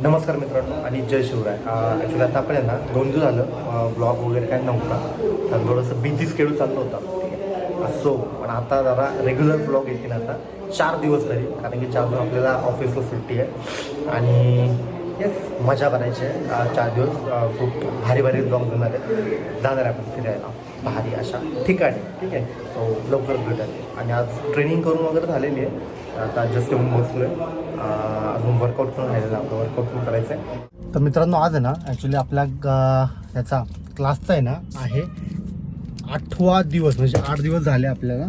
नमस्कार मित्रांनो आणि जय शिवराय. ॲक्च्युली आता आपण आहे ना दोन दिवस झालं ब्लॉग वगैरे काय नव्हता. तर थोडंसं बिझी स्केड्यूल चाललं होता. असो पण आता जरा रेग्युलर ब्लॉग येतील आता. चार दिवस तरी कारण की चार दिवस आपल्याला ऑफिसला सुट्टी आहे. आणि येस मजा करायची आहे. चार दिवस खूप भारी भारी ब्लॉग जाणार आहे जाणार आहे आपण फिरायला. भारी अशा ठिकाणी ठीक आहे? सो लवकर भेटायला आणि आज ट्रेनिंग करून वगैरे झालेली आहे. आता जस्ट येऊन बसलो आहे अजून वर्कआउट पण राहिलेलं आपलं वर्कआउट पण करायचं आहे तर मित्रांनो आज आहे ना ॲक्च्युली आपल्या याचा क्लासचा आहे ना आहे आठवा दिवस म्हणजे आठ दिवस झाले आपल्याला.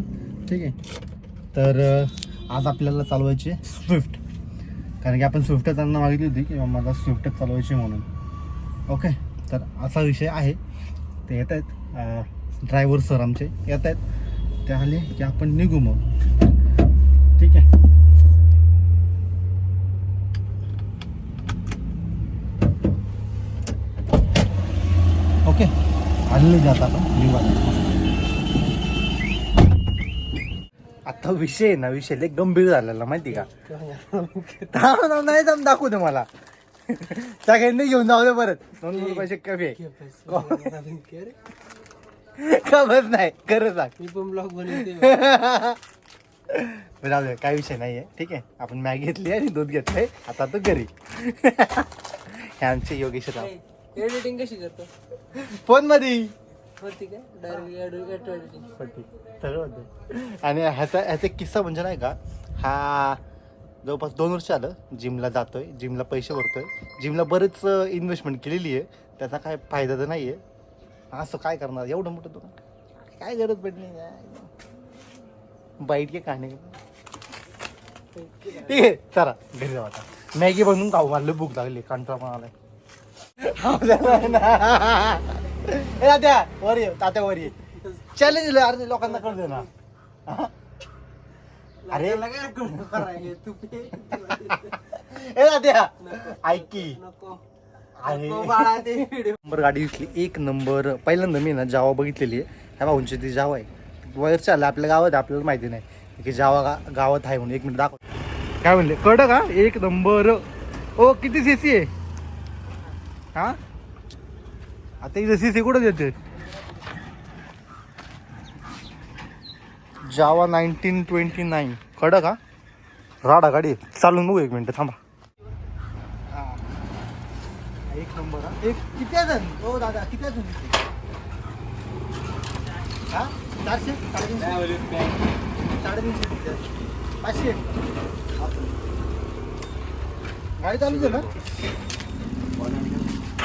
ठीक आहे. तर आज आपल्याला चालवायचे स्विफ्ट कारण की आपण स्विफ्ट त्यांना मागितली होती की मला स्विफ्ट चालवायची म्हणून. ओके तर असा विषय आहे. ते येत आहेत ड्रायव्हर सर आमचे येत आहेत. ते आले की आपण निघू मग. ठीक आहे ओके आलेले जात आपण निघू आता विषय ना विषय लय गंभीर झालेला माहिती का? थांब नाही थांब दाखवू दे मला. सगळ्यांनी घेऊन जाऊ दे परत. दोन पैसे कमी आहे. नाही खरं सांग. मी पण ब्लॉग बनवते. बरं, जाऊ दे काय विषय नाही आहे ठीक आहे आपण मॅगी घेतली आणि दूध घेतलंय. आता तो घरी. हे आमचे योगेश राव एडिटिंग कशी करतो? फोनमध्ये होती काय डायरेक्ट एडिटिंग. पट्टी सगळं होतं. आणि ह्याचा ह्याचा एक किस्सा म्हणजे नाही का हा जवळपास दोन वर्ष आलं जिमला जातोय जिमला पैसे भरतोय. जिमला बरेच इन्व्हेस्टमेंट केलेली आहे. त्याचा काय फायदा तर नाही आहे असं काय करणार? एवढं मोठं दुकान? काय गरज पडली बाईट के खाणे ठीक आहे चला घरी जाऊ आता. मॅगी बनवून खाऊ मला भूक लागली कंटाळा पण आलाय तात्या वर ये तात्या वर ये. चॅलेंज अरे लोकांना कळू दे ना? अरे. ए तात्या ऐक की. अरे. नंबर गाडी दिसली एक नंबर. पहिल्यांदा मी ना जावा बघितलेली आहे. ह्या भाऊंची ती जावा आहे. वरच्या आलं आपल्या गावात आहे, आपल्याला माहिती नाही. की जावा गा गावात आहे म्हणून. एक मिनिट दाखव. काय म्हणले? कळ का एक नंबर. ओ किती सी सी आहे? हा? आता इथं सी सी कुठं देते जावा नाईन्टीन ट्वेंटी नाईन कडं का राडा गाडी. चालून बघू एक मिनिट थांबा. एक नंबर हा? एक किती आहे जण? हो दादा किती आहे जण? हा? चारशे? साडेतीनशे? साडेतीनशे किती आहे? पाचशे? गाडी चालूच आहे ना?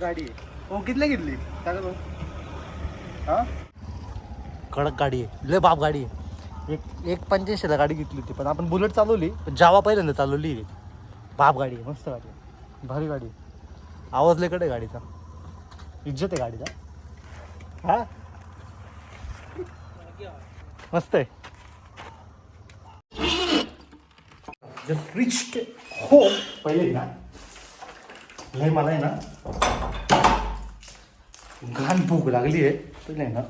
गाडी आहे. हो कितल्या घेतली? सांगा बरं. हा? कडक गाडी आहे. लय बाप गाडी आहे. एक एक पंच्याऐंशीला गाडी घेतली होती पण आपण बुलेट चालवली पण जावा पहिल्यांदा चालवली बाप गाडी आहे मस्त गाडी आहे. भारी गाडी आहे. आवाज लयकडे गाडीचा. इज्जत आहे गाडीचा. हा? मस्त आहे. जस्ट रिच हो पहिले ना. लय मला आहे ना घाण भूक लागली आहे. पहिले ना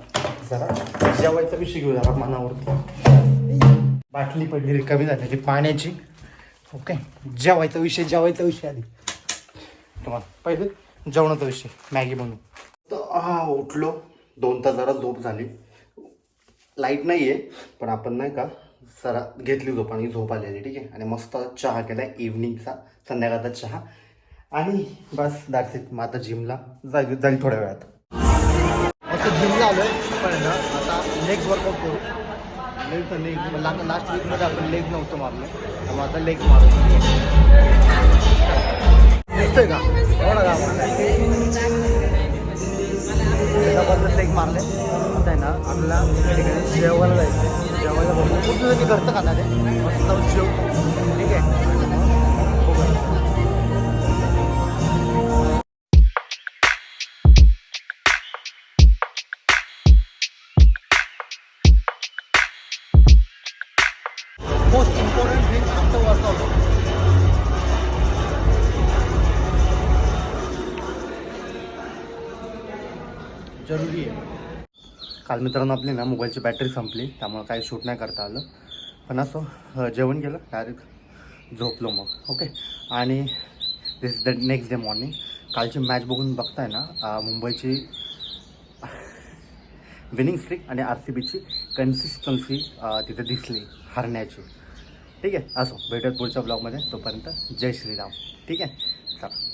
जरा जेवायचा विषय घेऊ जरा मनावरती. बाटली पडली रिकामी झालेली पाण्याची. ओके जेवायचा विषय जेवायचा विषय आधी. तुम्हाला पहिले जेवणाचा विषय मॅगी बनवू तर हा उठलो. दोन तास जरा झोप झाली. लाइट नाही आहे पण आपण नाही का सरा घेतली झोप आणि झोप आलेली ठीक आहे? आणि मस्त चहा केला इव्हनिंगचा संध्याकाळचा चहा. आणि बस दॅट्स इट मग आता जिमला जाईल जाईल थोड्या वेळात. आता जिमला आलो आहे पण ना आता लेग्स वर्कआउट करू. लेग्स लेग लास्ट वीकमध्ये आपण लेग नव्हतं मारलं. त्यामुळे आता लेग मारू दिसतोय का? एवढा का जबरदस्त लेग मारले. आता आहे ना आपल्याला ठिकाणी जेवायला जायचं जेवायला बघू. खूप दिवसांनी घरचं खाणार आहे. मस्त जेव ठीक आहे? Most important thing after workout जरुरी आहे. काल मित्रांनो आपली ना मोबाईलची बॅटरी संपली त्यामुळे काही शूट नाही करता आलं. पण असं जेवण केलं डायरेक्ट झोपलो मग ओके आणि this is the next day morning कालची मॅच बघून बघताय ना मुंबईची विनिंग स्ट्रीक आणि आर सी बीची कन्सिस्टन्सी तिथे दिसली हरण्याची. ठीक आहे? असो भेटत पुढच्या ब्लॉगमध्ये. तोपर्यंत जय श्रीराम. ठीक आहे? चला.